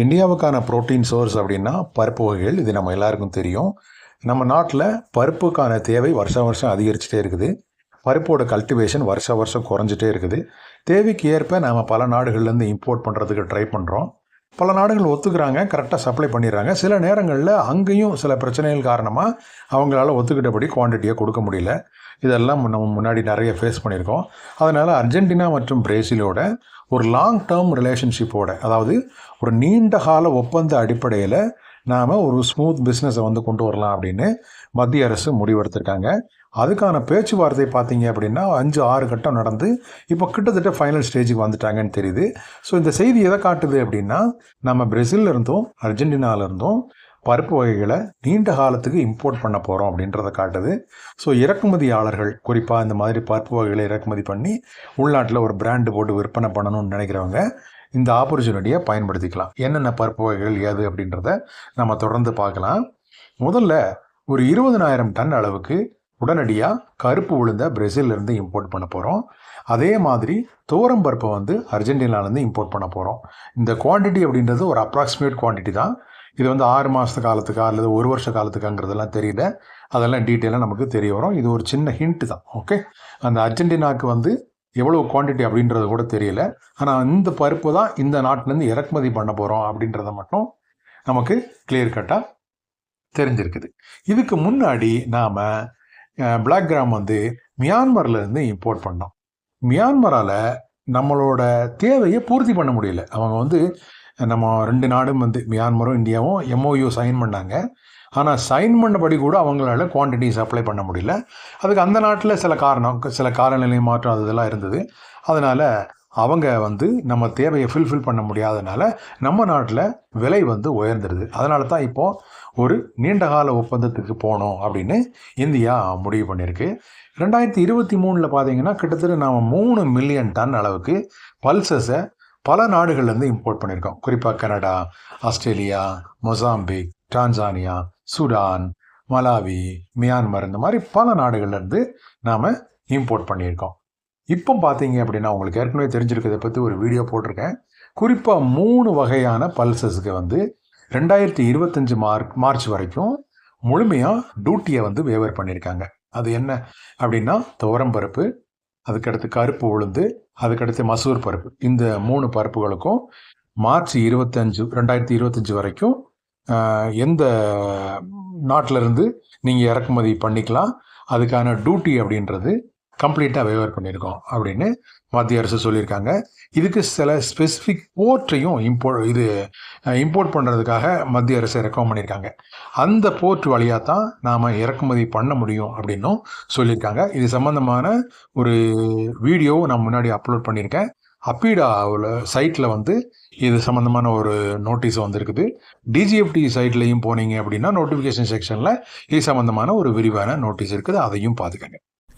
இந்தியாவுக்கான protein source அப்படின்னா பருப்பு வகைகள். இது நம்ம எல்லாருக்கும் தெரியும். நம்ம நாட்டில் பருப்புக்கான தேவை வருஷம் வருஷம் அதிகரிச்சுட்டே இருக்குது. பருப்போட கல்டிவேஷன் வருஷ வருஷம் குறைஞ்சிட்டே இருக்குது. தேவைக்கு ஏற்ப நாம் பல நாடுகள்லேருந்து இம்போர்ட் பண்ணுறதுக்கு ட்ரை பண்ணுறோம் பல நாடுகள் ஒத்துக்கிறாங்க கரெக்டாக சப்ளை பண்ணிடுறாங்க. சில நேரங்களில் அங்கேயும் சில பிரச்சனைகள் காரணமாக அவங்களால ஒத்துக்கிட்டபடி குவான்டிட்டியை கொடுக்க முடியல. இதெல்லாம் நம்ம முன்னாடி நிறைய ஃபேஸ் பண்ணியிருக்கோம். அதனால் அர்ஜென்டினா மற்றும் பிரேசிலோட ஒரு லாங் டேர்ம் ரிலேஷன்ஷிப்போட அதாவது ஒரு நீண்ட கால ஒப்பந்த அடிப்படையில் நாம் ஒரு ஸ்மூத் பிஸ்னஸை வந்து கொண்டு வரலாம் அப்படின்னு மத்திய அரசு முடிவெடுத்திருக்காங்க. அதுக்கான பேச்சுவார்த்தை பார்த்தீங்க அப்படின்னா அஞ்சு ஆறு கட்டம் நடந்து இப்போ கிட்டத்தட்ட ஃபைனல் ஸ்டேஜுக்கு வந்துட்டாங்கன்னு தெரியுது. ஸோ இந்த செய்தி எதை காட்டுது அப்படின்னா நம்ம பிரேசில்ல இருந்தும் அர்ஜென்டினால இருந்தும் பருப்பு வகைகளை நீண்ட காலத்துக்கு இம்போர்ட் பண்ண போகிறோம் அப்படின்றத காட்டுது. ஸோ இறக்குமதியாளர்கள் குறிப்பாக இந்த மாதிரி பருப்பு வகைகளை இறக்குமதி பண்ணி உள்நாட்டில் ஒரு பிராண்டு போட்டு விற்பனை பண்ணணும்னு நினைக்கிறவங்க இந்த ஆப்பர்ச்சுனிட்டியை பயன்படுத்திக்கலாம். என்னென்ன பருப்பு வகைகள் ஏது அப்படின்றத நம்ம தொடர்ந்து பார்க்கலாம். முதல்ல ஒரு இருபதனாயிரம் டன் அளவுக்கு உடனடியாக கருப்பு உளுந்த பிரேசிலிருந்து இம்போர்ட் பண்ண போகிறோம் அதே மாதிரி துவரம் பருப்பை வந்து அர்ஜென்டினாலேருந்து இம்போர்ட் பண்ண போகிறோம் இந்த குவான்டிட்டி அப்படின்றது ஒரு அப்ராக்சிமேட் குவான்டிட்டி தான். இது வந்து ஆறு மாதத்து காலத்துக்கா அல்லது ஒரு வருஷ காலத்துக்காங்கிறதெல்லாம் தெரியல. அதெல்லாம் டீட்டெயிலாக நமக்கு தெரிய வரும். இது ஒரு சின்ன ஹிண்ட் தான். ஓகே அந்த அர்ஜென்டினாவுக்கு வந்து எவ்வளோ குவான்டிட்டி அப்படின்றது கூட தெரியல. ஆனால் இந்த பருப்பு தான் இந்த நாட்டிலேருந்து இறக்குமதி பண்ண போகிறோம் அப்படின்றத மட்டும் நமக்கு கிளியர் கட்டாக தெரிஞ்சிருக்குது. இதுக்கு முன்னாடி நாம் பிளாக் கிராம் வந்து மியான்மர்லேருந்து இம்போர்ட் பண்ணோம். மியான்மரால் நம்மளோட தேவையை பூர்த்தி பண்ண முடியல. அவங்க வந்து நம்ம ரெண்டு நாடும் வந்து மியான்மரும் இந்தியாவும் எம்ஓயு சைன் பண்ணாங்க. ஆனால் சைன் பண்ணபடி கூட அவங்களால குவான்டிட்டி சப்ளை பண்ண முடியல. அதுக்கு அந்த நாட்டில் சில காரணம் சில காலநிலை மாற்றம் அது இதெல்லாம் இருந்தது. அதனால் அவங்க வந்து நம்ம தேவையை ஃபில்ஃபில் பண்ண முடியாதனால நம்ம நாட்டில் விலை வந்து உயர்ந்துடுது அதனால தான் இப்போது ஒரு நீண்டகால ஒப்பந்தத்துக்கு போகணும் அப்படின்னு இந்தியா முடிவு பண்ணியிருக்கு. ரெண்டாயிரத்தி இருபத்தி மூணில் பார்த்தீங்கன்னா கிட்டத்தட்ட நாம் மூணு மில்லியன் டன் அளவுக்கு பல்சஸை பல நாடுகள்லேருந்து இம்போர்ட் பண்ணியிருக்கோம். குறிப்பாக Canada Australia Mozambique Tanzania Sudan Malawi Myanmar இந்த மாதிரி பல நாடுகள்லேருந்து நாம் இம்போர்ட் பண்ணியிருக்கோம். இப்போ பார்த்தீங்க அப்படின்னா உங்களுக்கு ஏற்கனவே தெரிஞ்சிருக்கிறத பற்றி ஒரு வீடியோ போட்டிருக்கேன். குறிப்பாக மூணு வகையான பல்சஸுக்கு வந்து ரெண்டாயிரத்தி இருபத்தஞ்சு மார்க் மார்ச் வரைக்கும் முழுமையாக டியூட்டியை வந்து வேவர் பண்ணியிருக்காங்க. அது என்ன அப்படின்னா துவரம்பருப்பு அதுக்கடுத்து கருப்பு உளுந்து அதுக்கடுத்து மசூர் பருப்பு. இந்த மூணு பருப்புகளுக்கும் மார்ச் இருபத்தஞ்சு ரெண்டாயிரத்தி இருபத்தஞ்சு வரைக்கும் எந்த நாட்டிலிருந்து நீங்கள் இறக்குமதி பண்ணிக்கலாம் அதுக்கான டியூட்டி அப்படின்றது கம்ப்ளீட்டாக வேவர் பண்ணியிருக்கோம் அப்படின்னு மத்திய அரசு சொல்லியிருக்காங்க. இதுக்கு சில ஸ்பெசிஃபிக் போர்ட்டையும் இம்போர்ட் இது இம்போர்ட் பண்ணுறதுக்காக மத்திய அரசு ரெக்கமெண்ட் பண்ணியிருக்காங்க. அந்த போர்ட் வழியாக தான் நாம் இறக்குமதி பண்ண முடியும் அப்படின்னும் சொல்லியிருக்காங்க. இது சம்மந்தமான ஒரு வீடியோவும் நான் முன்னாடி அப்லோட் பண்ணியிருக்கேன். அப்பீடாவில் சைட்டில் வந்து இது சம்மந்தமான ஒரு நோட்டீஸ் வந்திருக்குது. டிஜிஎஃப்டி சைட்லையும் போனீங்க அப்படின்னா நோட்டிஃபிகேஷன் செக்ஷனில் இது சம்மந்தமான ஒரு விரிவான நோட்டீஸ் இருக்குது. அதையும் பார்த்துக்கங்க